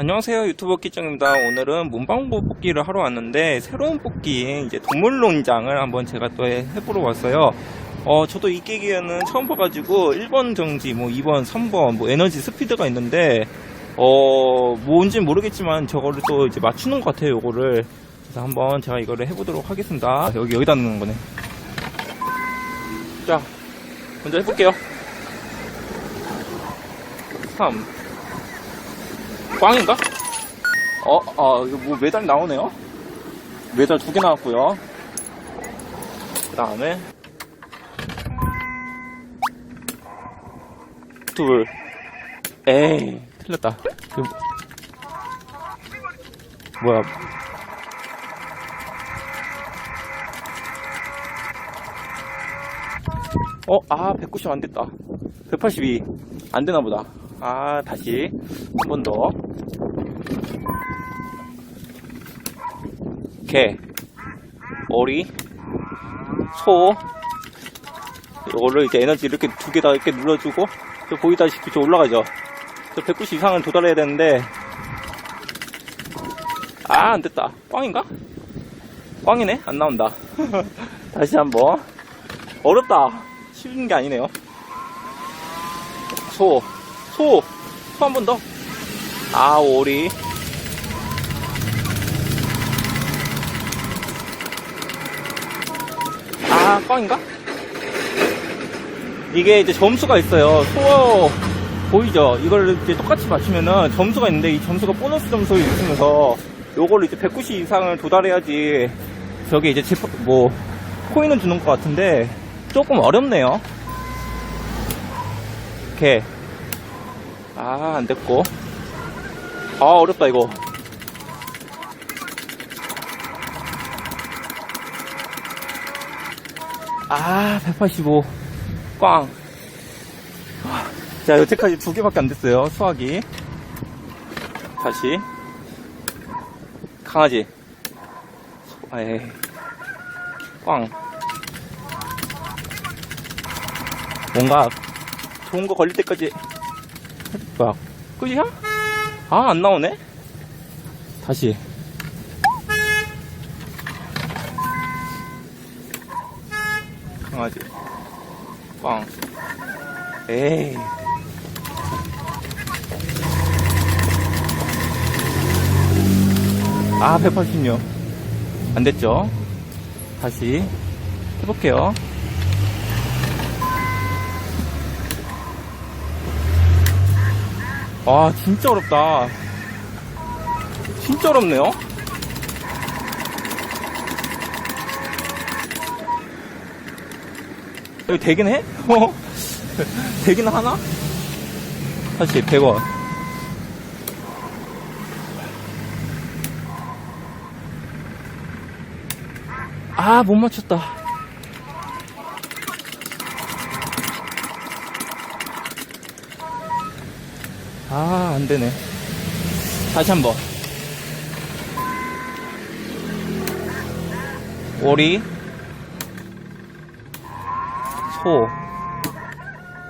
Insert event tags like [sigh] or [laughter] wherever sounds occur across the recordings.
안녕하세요 유튜버 끼정입니다. 오늘은 문방구 뽑기를 하러 왔는데 새로운 뽑기인 이제 동물농장을 한번 제가 또 해- 해보러 왔어요. 어 저도 이 게임은 처음 봐가지고 1번 정지 뭐 2번 3번 뭐 에너지 스피드가 있는데 어 뭔진 모르겠지만 저거를 또 이제 맞추는 것 같아요 요거를. 그래서 한번 제가 이거를 해보도록 하겠습니다. 여기 여기다 넣는 거네. 자 먼저 해볼게요. 3 꽝인가? 어, 어, 이거 뭐 메달 나오네요? 메달 두 개 나왔고요. 그 다음에, 둘. 에이, 틀렸다. 이거 뭐야. 어, 아, 190 안 됐다. 182. 안 되나 보다. 아, 다시. 한 번 더. 개, 오리, 소, 이거를 이제 에너지 이렇게 두 개 다 이렇게 눌러주고, 저 보이다시피 저 올라가죠? 저 190 이상은 도달해야 되는데, 아, 안 됐다. 꽝인가? 꽝이네? 안 나온다. [laughs] 다시 한 번. 어렵다. 쉬운 게 아니네요. 소, 소, 소한번 더. 아, 오리. 아, 꽝인가? 이게 이제 점수가 있어요. 소어 보이죠? 이걸 이제 똑같이 맞추면은 점수가 있는데 이 점수가 보너스 점수 있으면서 요거를 이제 190 이상을 도달해야지 저게 이제 제품 뭐 코인을 주는 것 같은데 조금 어렵네요. 이렇게 아, 안 됐고. 아, 어렵다, 이거. 아, 185. 꽝. 아, 자, 여태까지 두 개밖에 안 됐어요, 수학이. 다시. 강아지. 소- 에이. 꽝. 뭔가 좋은 거 걸릴 때까지. 뭐야, 끝이야? 아, 안 나오네? 다시. 강아지. 꽝. 에이. 아, 186. 안 됐죠? 다시 해볼게요. 아, 진짜 어렵다. 진짜 어렵네요? 여기 되긴 해? [laughs] 어? 되긴 하나? 다시 100원. 아, 못 맞췄다. 아, 안 되네. 다시 한 번. 오리. 소.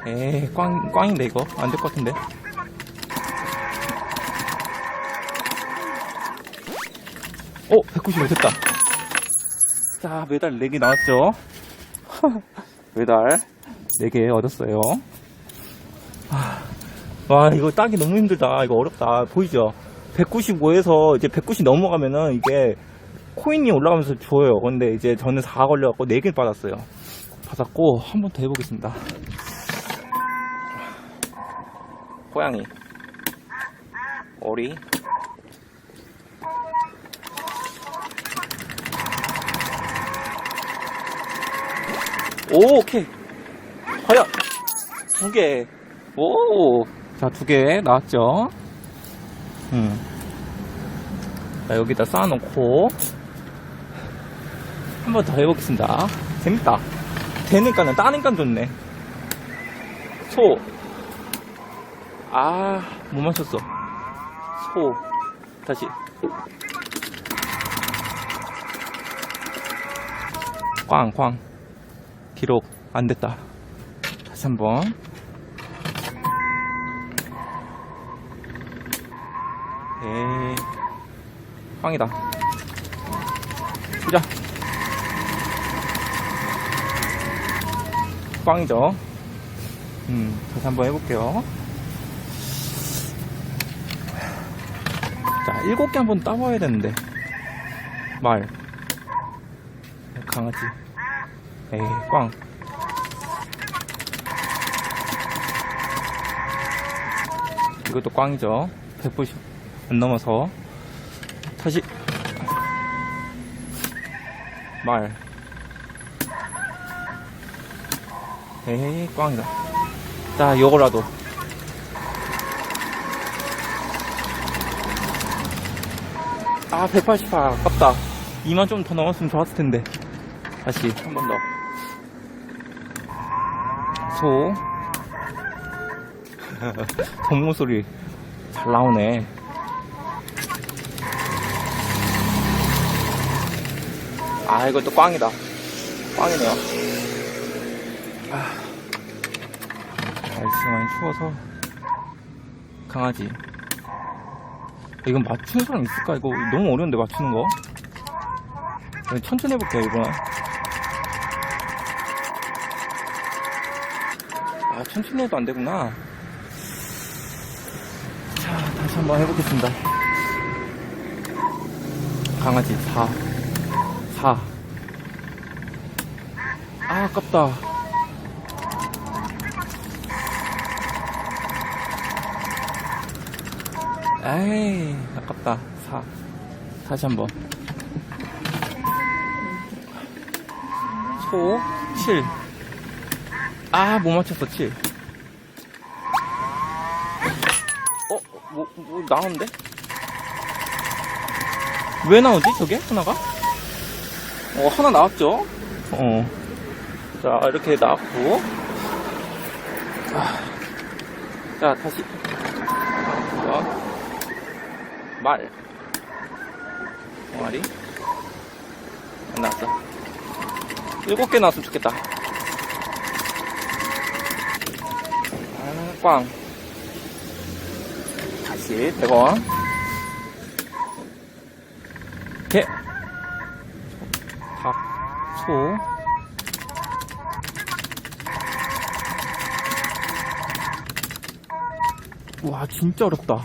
에이, 꽝, 꽝인데, 이거. 안 될 것 같은데. 어, 195 됐다. 자, 메달 4개 나왔죠? [laughs] 메달 4개 얻었어요. 아, 와, 이거 따기 너무 힘들다. 이거 어렵다. 보이죠? 195에서 이제 190 넘어가면은 이게 코인이 올라가면서 줘요. 근데 이제 저는 4 걸려갖고 4개 받았어요. 받았고, 한 번 더 해보겠습니다. 고양이. 오리. 오, 오케이. 과연, 두 개. 오. 자, 두 개 나왔죠? 음. 자, 여기다 쌓아놓고, 한 번 더 해보겠습니다. 재밌다. 되니까는, 따니까 좋네. 소. 아, 못 맞췄어. 소. 다시. 꽝, 꽝. 기록 안 됐다. 다시 한 번. 꽝이다. 보자. 꽝이죠. 음, 다시 한번 해볼게요. 자, 일곱 개 한번 따봐야 되는데. 말. 강아지. 에이, 꽝. 이것도 꽝이죠. 190 안 넘어서. 다시. 말. 에이, 꽝이다. 자, 요거라도. 아, 188. 아깝다. 2만 좀 더 넘었으면 좋았을 텐데. 다시, 한 번 더. 소. [laughs] 동물 소리 잘 나오네. 아, 이것도 꽝이다. 꽝이네요. 아, 날씨가 많이 추워서. 강아지. 이건 맞추는 사람 있을까? 이거 너무 어려운데, 맞추는 거? 천천히 해볼게요, 이번엔. 아, 천천히 해도 안 되구나. 자, 다시 한번 해보겠습니다. 강아지 4. 4. 아, 아깝다. 에이, 아깝다. 4. 다시 한 번. 소, 7. 아, 못 맞췄어, 7. 어, 뭐, 뭐, 나오는데? 왜 나오지, 저게? 하나가? 어, 하나 나왔죠? 어. 자, 이렇게 나왔고. 아. 자, 다시. 자, 말. 말이? 안 나왔다. 일곱 개 나왔으면 좋겠다. 아, 꽝. 다시 100원. 개. 닭, 소. 와, 진짜 어렵다.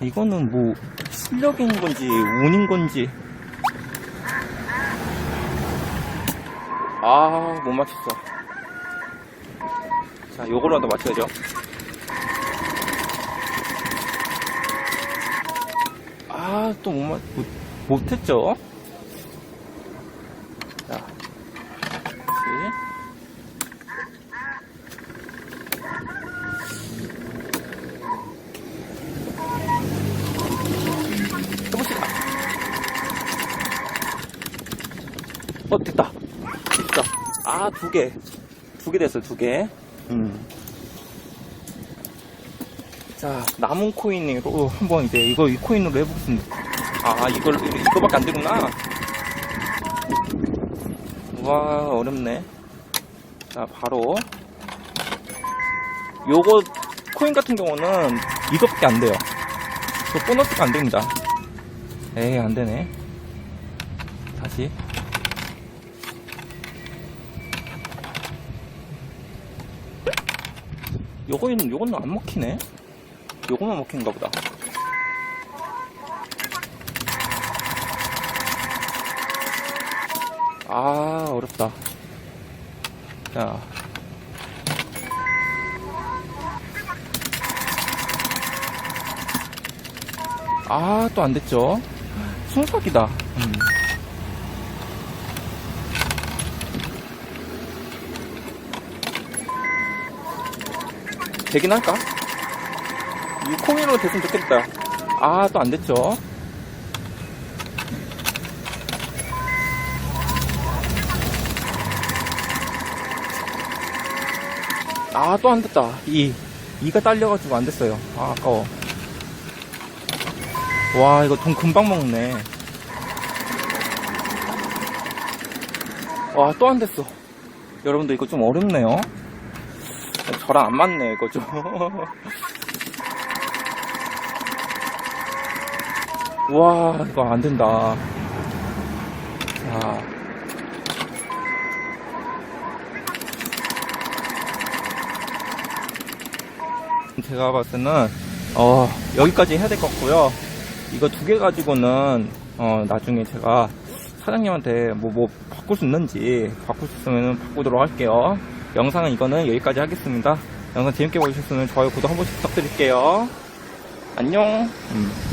이거는 뭐, 실력인 건지, 운인 건지. 아, 못 맞췄어. 자, 요거라도 맞춰야죠. 아, 또 못 맞, 못, 못했죠? 자, 다시. 해봅시다. 어, 됐다. 됐다. 아, 두 개. 두 개 됐어요, 두 개. 음. 자, 남은 코인으로 한번 이제 이거 이 코인으로 해보겠습니다. 아, 이걸, 이거밖에 안 되구나. 와, 어렵네. 자, 바로. 요거, 코인 같은 경우는 이거밖에 안 돼요. 저 보너스가 안 됩니다. 에이, 안 되네. 다시. 요거는, 요거는 안 먹히네? 요거만 먹히는가 보다. 아, 어렵다. 자. 아, 또 안 됐죠? 순삭이다. 음. 되긴 할까? 이 콩이로 됐으면 좋겠다. 아, 또 안 됐죠? 아, 또 안 됐다. 이. 2가 딸려가지고 안 됐어요. 아, 아까워. 와, 이거 돈 금방 먹네. 와, 또 안 됐어. 여러분들 이거 좀 어렵네요. 저랑 안 맞네, 이거 좀. [laughs] 와, 이거 안 된다. 자. 제가 봤을 때는, 어, 여기까지 해야 될 것 같고요. 이거 두 개 가지고는, 어, 나중에 제가 사장님한테 뭐, 뭐, 바꿀 수 있는지, 바꿀 수 있으면 바꾸도록 할게요. 영상은 이거는 여기까지 하겠습니다. 영상 재밌게 보셨으면 좋아요, 구독 한 번씩 부탁드릴게요. 안녕. 음.